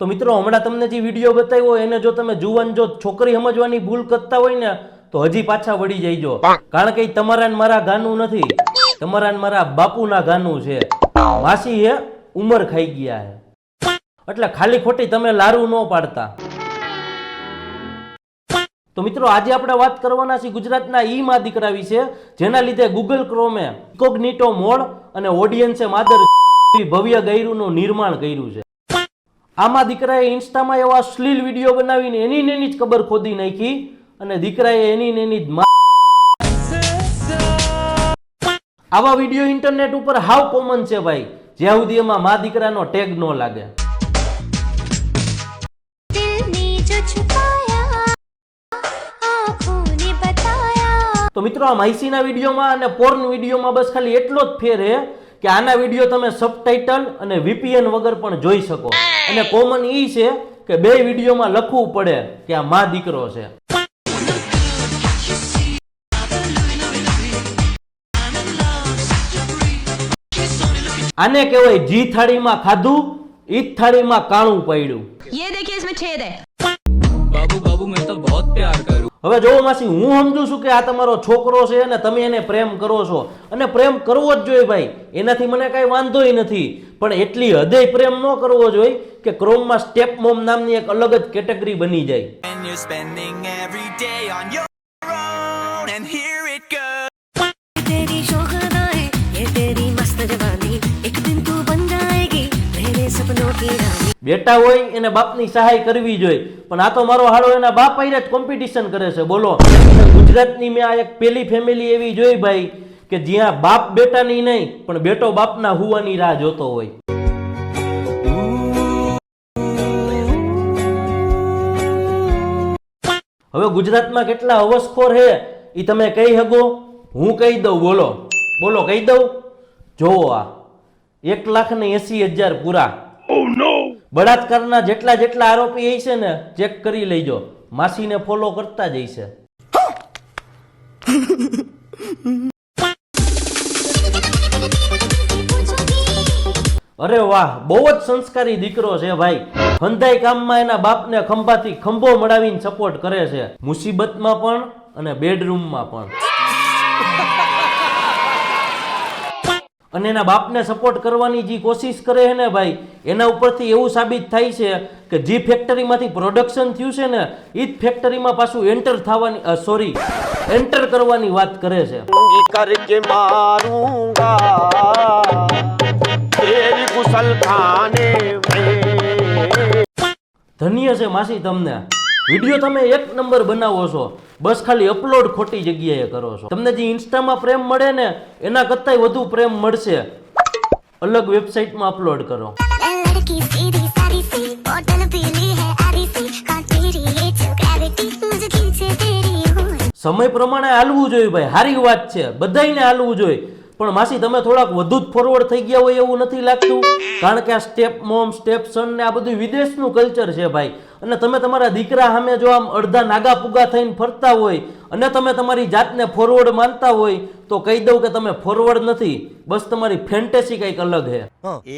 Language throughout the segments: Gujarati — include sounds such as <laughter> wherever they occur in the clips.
તો મિત્રો, હમણાં તમને જે વીડિયો બતાવ્યો, એને જો તમે જુવાન, જો છોકરી સમજવાની ભૂલ કરતા હોય ને, તો હજી પાછા વળી જઈજો. કારણ કે તમારા ને મારા ગાનું નથી. તમારા ને મારા બાપુના ગાનું છે. માસી હે, ઉંમર ખાઈ ગયા હે. એટલે ખાલી ખોટી તમે લારું ન પાડતા. તો મિત્રો, આજે આપણે વાત કરવાના છીએ ગુજરાતના ઈ માં દીકરા વિશે જેના લીધે ગૂગલ ક્રોમે ઇકોગ્નિટો મોડ અને ઓડિયન્સે માદર ભવ્ય ગૈરુનું નિર્માણ કર્યું છે. આમાં દીકરાએ ઇન્સ્ટામાં એવા અશ્લીલ વીડિયો બનાવીને એની નેની જ કબર ખોદી નાખી અને દીકરાએ એની નેની જ આવા વીડિયો ઇન્ટરનેટ ઉપર હાવ કોમન છે ભાઈ. જ્યાં સુધી એમાં મા દીકરાનો ટેગ ન લાગે. તો મિત્રો આ માહિતીના વિડીયોમાં અને પોર્ન વિડીયોમાં બસ ખાલી એટલો જ ફેર હે કે આના વિડીયો તમે સબટાઇટલ અને વીપીએન વગર પણ જોઈ શકો અને કોમન ઈ છે કે બે વિડીયોમાં લખવું પડે કે આ મા દીકરો છે આને કહેવાય જી થાળીમાં ખાધું ઈ જ થાળીમાં કાણું પડ્યું ये देखिए इसमें छेद है बाबू बाबू मैं तो बहुत प्यार करूँ હવે જોવો માસી હું સમજુ છું કે આ તમારો છોકરો છે અને તમે એને પ્રેમ કરો છો. અને પ્રેમ કરવો જ જોઈએ ભાઈ એનાથી મને કાંઈ વાંધોય નથી. પણ એટલી હદે પ્રેમ ન કરવો જોઈએ કે ક્રોમમાં સ્ટેપ મોમ નામની એક અલગ જ કેટેગરી બની જાય. સપનો કી spending બેટા હોય એને બાપની સહાય કરવી જોઈએ. પણ આ તો મારો હાડો એના બાપ આઈને જ કોમ્પિટિશન કરે છે. બોલો. ગુજરાતની મેં આ એક પેલી ફેમિલી એવી જોઈ ભાઈ કે જ્યાં બાપ બેટાની નહીં, પણ બેટો બાપના હુવાની રાહ જોતો હોય. હવે ગુજરાતમાં કેટલા હવસખોર છે એ તમે કહી શકો? હું કહી દઉં, બોલો. બોલો, કહી દઉં? જોવો આ. એક લાખ ને એસી હજાર પૂરા. Oh, બળાત્કારના જેટલા જેટલા આરોપી છે ને, ચેક કરી લેજો. માસીને ફોલો કરતા જ છે. અરે વાહ, બહુ જ સંસ્કારી દીકરો છે ભાઈ. હંધાઈ કામમાં એના બાપને ખંભાથી ખંભો મળાવીને સપોર્ટ કરે છે. મુસીબતમાં પણ અને બેડરૂમમાં પણ. અને એના બાપને સપોર્ટ કરવાની જે કોશિશ કરે છે ને ભાઈ એના ઉપરથી એવું સાબિત થાય છે કે જે ફેક્ટરીમાંથી પ્રોડક્શન થયું છે ને એ જ ફેક્ટરીમાં પાછું એન્ટર થવાની સોરી એન્ટર કરવાની વાત કરે છે. કરકે ધન્ય છે માસી તમને. વીડિયો તમે એક નંબર બનાવો છો. બસ ખાલી અપલોડ ખોટી જગ્યાએ કરો છો. તમને જે ઇન્સ્ટામાં પ્રેમ મળે ને એના કરતાય વધુ પ્રેમ મળશે. અલગ વેબસાઇટમાં અપલોડ કરો. સમય પ્રમાણે હાલવું જોઈએ ભાઈ સારી વાત છે. બધાને હાલવું જોઈએ. પણ માસી તમે થોડાક વધુ જ ફોરવર્ડ થઈ ગયા હોય એવું નથી લાગતું? કારણ કે આ સ્ટેપ મોમ સ્ટેપ સન ને આ બધું વિદેશનું કલ્ચર છે ભાઈ. અને તમે તમારા દીકરા સામે જો આમ અડધા નાગા પૂગા થઈને ફરતા હોય અને તમે તમારી જાતને ફોરવર્ડ માનતા હોય તો કહી દઉં કે તમે ફોરવર્ડ નથી. બસ તમારી ફેન્ટેસી કંઈક અલગ હે.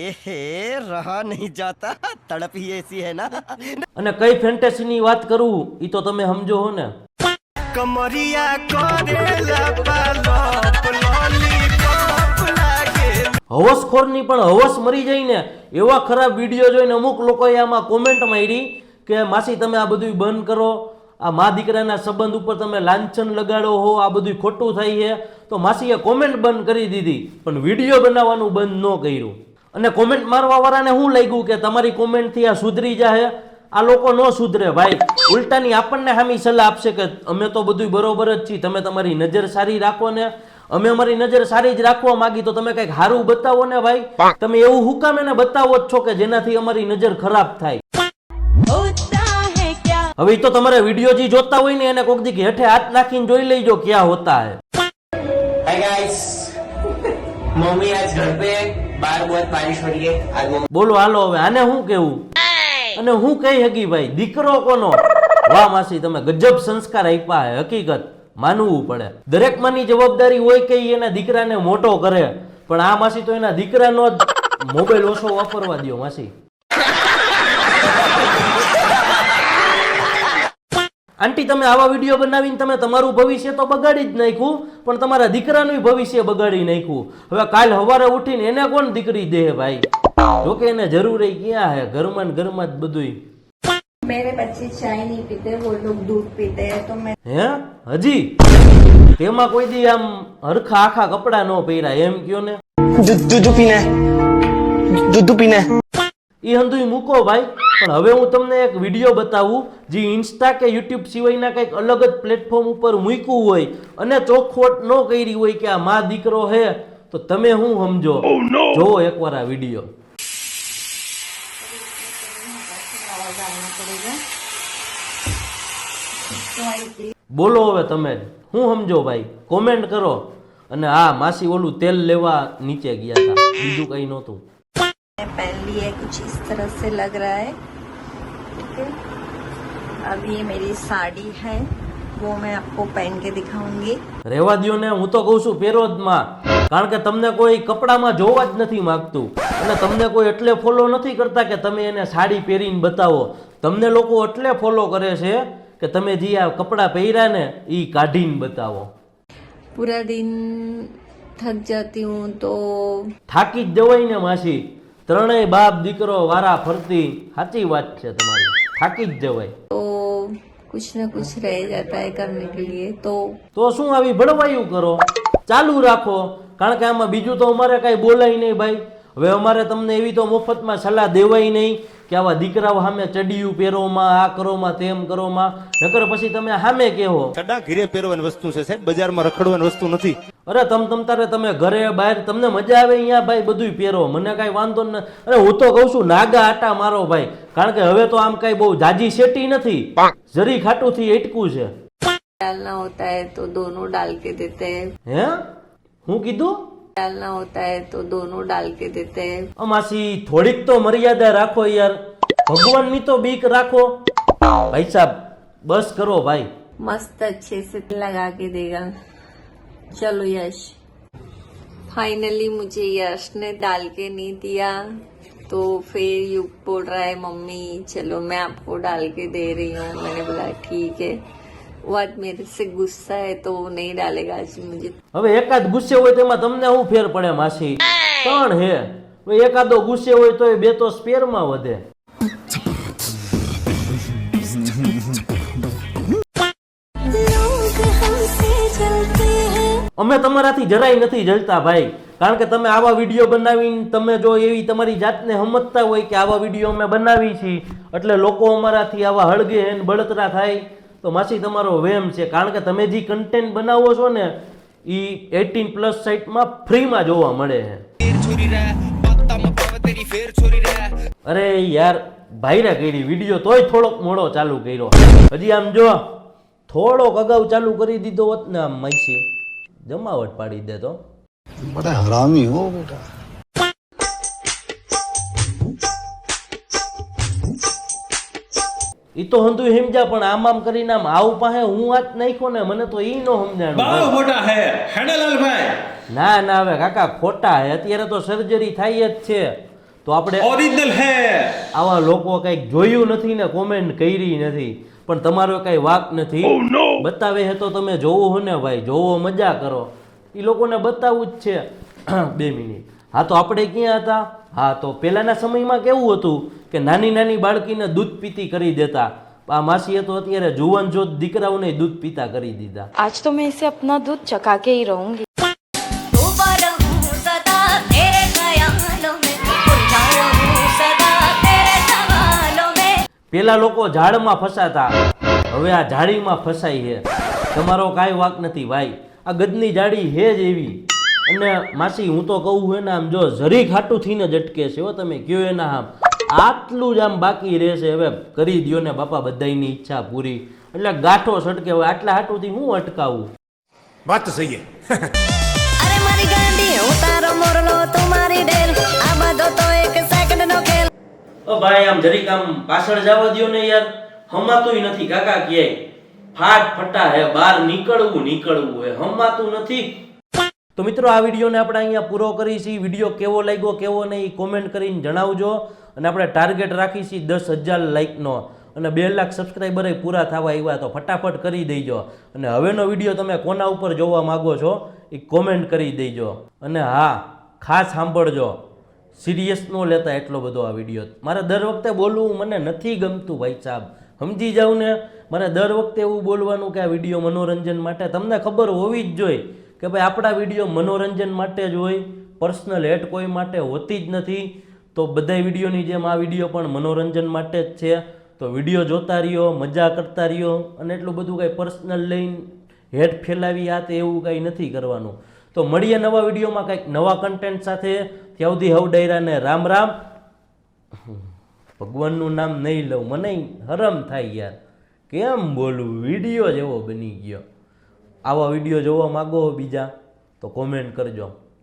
એ હે રહા નહીં જાતા. તડપી એસી હે ના. અને કઈ ફેન્ટેસીની વાત કરું એ તો તમે સમજો હો ને. કમરિયા કોરેલા પાલો હવસખોરની પણ હવસ મરી જઈને એવા ખરાબ વીડિયો જોઈને અમુક લોકોએ આમાં કોમેન્ટ મારી. કે માસી તમે આ બધું બંધ કરો? આ મા દીકરાના સંબંધ ઉપર તમે લાંછન લગાડો હો આ બધું ખોટું થાય છે. તો માસીએ કોમેન્ટ બંધ કરી દીધી પણ વીડિયો બનાવવાનું બંધ ન કર્યું. અને કોમેન્ટ મારવાવાળાને શું લાગ્યું કે તમારી કોમેન્ટથી આ સુધરી જાય આ લોકો ન સુધરે ભાઈ. ઉલટાની આપણને હામી સલાહ આપશે કે અમે તો બધું બરોબર જ છીએ તમે તમારી નજર સારી રાખો ને. અમે અમારી નજર સારી જ રાખવા માંગી તો તમે કંઈક સારું બતાવો ને ભાઈ. તમે એવું હુકામ એને બતાવો જ છો કે જેનાથી અમારી નજર ખરાબ થાય. હવે તો તમારે વીડિયો જે જોતા હોય ને એને કોક દી હેઠે હાથ નાખીને જોઈ લેજો ક્યાં હોતા હે. ગાઈસ મમ્મી આજ ઘર પે બાર બહુ બારિશ હો રહી બોલો હાલો હવે આને શું કેવું અને હું કહી હકી ભાઈ? દીકરો કોનો? વાહ માસી તમે ગજબ સંસ્કાર આપ્યા હે હકીકત. માનવું પડે. દરેક માની જવાબદારી હોય કે એના દીકરાને મોટો કરે. પણ આ માસી તો એના દીકરાનો જ મોબાઈલ ઓછો વાપરવા દો માસી. આંટી તમે આવા વીડિયો બનાવીને તમે તમારું ભવિષ્ય તો બગાડી જ નાખ્યું પણ તમારા દીકરાનું ભવિષ્ય બગાડી નાખ્યું. હવે કાલ સવારે ઉઠીને એને કોણ દીકરી દે ભાઈ? જોકે એને જરૂર ક્યાં હે? ઘરમાં ને ઘરમાં જ બધુંય. હજી? તેમાં કોઈ દી આમ હરખા આખા કપડા નો પહેરા એમ કયો ને? દૂધ પીને દૂધ પીને. ઈ હંધુય મૂકો ભાઈ. પણ હવે હું તમને એક વિડીયો બતાવું જે ઇન્સ્ટા કે યુટ્યુબ સિવાયના કંઈક અલગ જ પ્લેટફોર્મ ઉપર મૂક્યું હોય અને ચોખવટ ન કરી હોય કે આ મા દીકરો હે તો તમે શું સમજો જોવો એકવાર આ વિડીયો બોલો હવે તમે જ. શું સમજો ભાઈ કોમેન્ટ કરો અને હા માસી ઓલું તેલ લેવા નીચે ગયા હતા બીજું કઈ નહોતું पहन ली है कुछ इस तरह से लग रहा है ठीक है अब ये मेरी साड़ी है वो मैं आपको पहन के दिखाऊंगी રહેવા દ્યો ને હું તો કહું છું પહેરો જ માં કારણ કે તમને કોઈ કપડામાં જોવા જ નથી માંગતું અને તમને કોઈ એટલે ફોલો નથી કરતા કે તમે એને સાડી પહેરીને બતાવો તમને લોકો એટલે ફોલો કરે છે કે તમે જે આ કપડાં પહેર્યા ને એ કાઢીને બતાવો पूरा दिन थक जाती हूँ तो થાકી જ જવાય ને માસી ત્રણેય બાપ દીકરો વારા ફરતી સાચી વાત છે તમારી થાકી જ જવાય. તો કુછ ને કુછ રહી જતા હે કે લીએ તો તો શું આવી ભડવાયું કરો? ચાલુ રાખો. કારણ કે આમાં બીજું તો અમારે કાંઈ બોલાય નહીં ભાઈ. હવે અમારે તમને એવી તો મફતમાં સલાહ દેવાય નહીં. કે આવા દીકરાઓ સામે ચડિયું પહેરોમાં આ કરોમાં તેમ કરોમાં નકર પછી તમે સામે કહેવો ચડા ઘીરે પહેરવાની વસ્તુ છે સાહેબ બજારમાં રખડવાની વસ્તુ નથી અરે તમ તમ તારે તમે ઘરે બહાર તમને મજા આવે અહીંયા ભાઈ બધુંય પહેરો મને કાંઈ વાંધો ન અરે હું તો કહું છું નાગા આટા મારો ભાઈ કારણ કે હવે તો આમ કાંઈ બહુ જાજી શેટી નથી જરી ખાટુંથી એટકું છે डालना होता है तो दोनों डाल के देते हैं હે હું કીધું डालना होता है तो दोनों डाल के देते हैं અમાસી થોડીક તો મર્યાદા રાખો યાર ભગવાનની તો બીક રાખો ભાઈ સાહેબ બસ કરો ભાઈ मस्त अच्छे से लगा के देगा चलो यश फाइनली मुझे यश ने डाल के नहीं दिया तो फिर युग बोल रहा है मम्मी चलो मैं आपको डाल के दे रही हूँ मैंने बोला ठीक है વાત મેરે સે ગુસ્સા હે તો નહીં ડાલેગા આજ મુજે. હવે એકાદ ગુસ્સે હોય તેમાં તમને હું ફેર પડે માસી? ત્રણ હે. એકાદો ગુસ્સે હોય તો એ બે તો સ્પેરમાં વધે. અમે તમારાથી જરાય નથી જળતા ભાઈ. કારણ કે તમે આવા વીડિયો બનાવીને તમે જો એવી તમારી જાતને સમજતા હોય કે આવા વીડિયો અમે બનાવી છીએ. એટલે લોકો અમારાથી આવા હળગે બળતરા થાય. તો માસી તમારો વેમ છે. કારણ કે તમે જે કન્ટેન્ટ બનાવો છો ને એ એટીન પ્લસ સાઇટમાં ફ્રીમાં જોવા મળે છે. અરે યાર, ભાઈરા કરી વીડિયો તોય થોડોક મોડો ચાલુ કર્યો. હજી આમ જો, થોડોક અગાઉ ચાલુ કરી દીધો હોત ને આમ માસી. જમાવટ પાડી દેતો બધા હરામી હો બેટા. એ તો હંધુ હિમજા પણ આમ આમ કરીને આમ આવું પાસે હું વાત નાખ્યો ને મને તો ઈ નો સમજાણ. બહુ મોટા હે હેડલાલભાઈ ના ના હવે કાકા ખોટા હે. અત્યારે તો સર્જરી થાય જ છે. તો આપણે ઓરિજિનલ હે. આવા લોકો કંઈક જોયું નથી ને કોમેન્ટ કરી નથી. પણ તમારો કઈ વાક નથી. Oh, બતાવે હે તો તમે જોવો હો ને ભાઈ જોવો મજા કરો. એ લોકોને બતાવવું જ છે. <clears throat> બે મિનિટ. હા તો આપણે ક્યાં હતા? હા તો પહેલાંના સમયમાં કેવું હતું કે નાની નાની બાળકીને દૂધ પીતી કરી દેતા. આ માસીએ તો અત્યારે જુવાન જો દીકરાઓને દૂધ પીતા કરી દીધા. આજ તો મેં ઇસે અપના દૂધ ચકા કે હી પેલા લોકો ઝાડમાં ફસાતા. હવે આ ઝાડીમાં ફસાય છે. તમારો કાંઈ વાક નથી ભાઈ. આ ગદની જાડી હે જ એવી. અને માસી હું તો કહું હે ને આમ જો જરી ખાટું થઈને જટકે છે તમે કયો એના આમ. આટલું જ આમ બાકી રહેશે હવે કરી દો ને બાપા બધાની ઈચ્છા પૂરી. એટલે ગાંઠો સટકે હવે આટલા હાટુંથી હું અટકાવું? વાત સહી અરે મારી ગાંડી હું તારો મોરલો તું મારી ડેલ. આ બધો તો એક સેકન્ડનો ખેલ. ઓ ભાઈ આમ જરીક આમ પાછળ જાવા દયો ને યાર. હમાતુંય નથી કાકા કે ફાટ ફટા હે બહાર નીકળવું નીકળવું હે. હમાતું નથી તો મિત્રો, આ વિડીયોને આપણે અહીંયા પૂરો કરી છીએ. વીડિયો કેવો લાગ્યો, કેવો નહીં કોમેન્ટ કરીને જણાવજો. અને આપણે ટાર્ગેટ રાખી છીએ દસ હજાર લાઇકનો અને બે લાખ સબસ્ક્રાઈબરે પૂરા થવા આવ્યા તો ફટાફટ કરી દેજો. અને હવેનો વીડિયો તમે કોના ઉપર જોવા માગો છો એ કોમેન્ટ કરી દેજો. અને હા, ખાસ સાંભળજો. સિરિયસ ન લેતા એટલો બધો આ વીડિયો. મારે દર વખતે બોલવું મને નથી ગમતું ભાઈ સાહેબ સમજી જાઉં ને? મારે દર વખતે એવું બોલવાનું કે આ વીડિયો મનોરંજન માટે. તમને ખબર હોવી જ જોઈએ. કે ભાઈ આપણા વીડિયો મનોરંજન માટે જ હોય, પર્સનલ હેટ કોઈ માટે હોતી જ નથી, તો બધા વિડીયોની જેમ આ વીડિયો પણ મનોરંજન માટે જ છે. તો વીડિયો જોતા રહ્યો, મજા કરતા રહ્યો અને એટલું બધું કાંઈ પર્સનલ લઈને હેટ ફેલાવી આ તે એવું કાંઈ નથી કરવાનું. તો મળીએ નવા વિડીયોમાં કંઈક નવા કન્ટેન્ટ સાથે. ત્યાં સુધી હવ ડાયરાને રામ રામ. ભગવાનનું નામ નહીં લઉં, મને હરમ થાય યાર. કેમ બોલું? વીડિયો જેવો બની ગયો. આવા વીડિયો જોવા માગો બીજા તો કોમેન્ટ કરજો.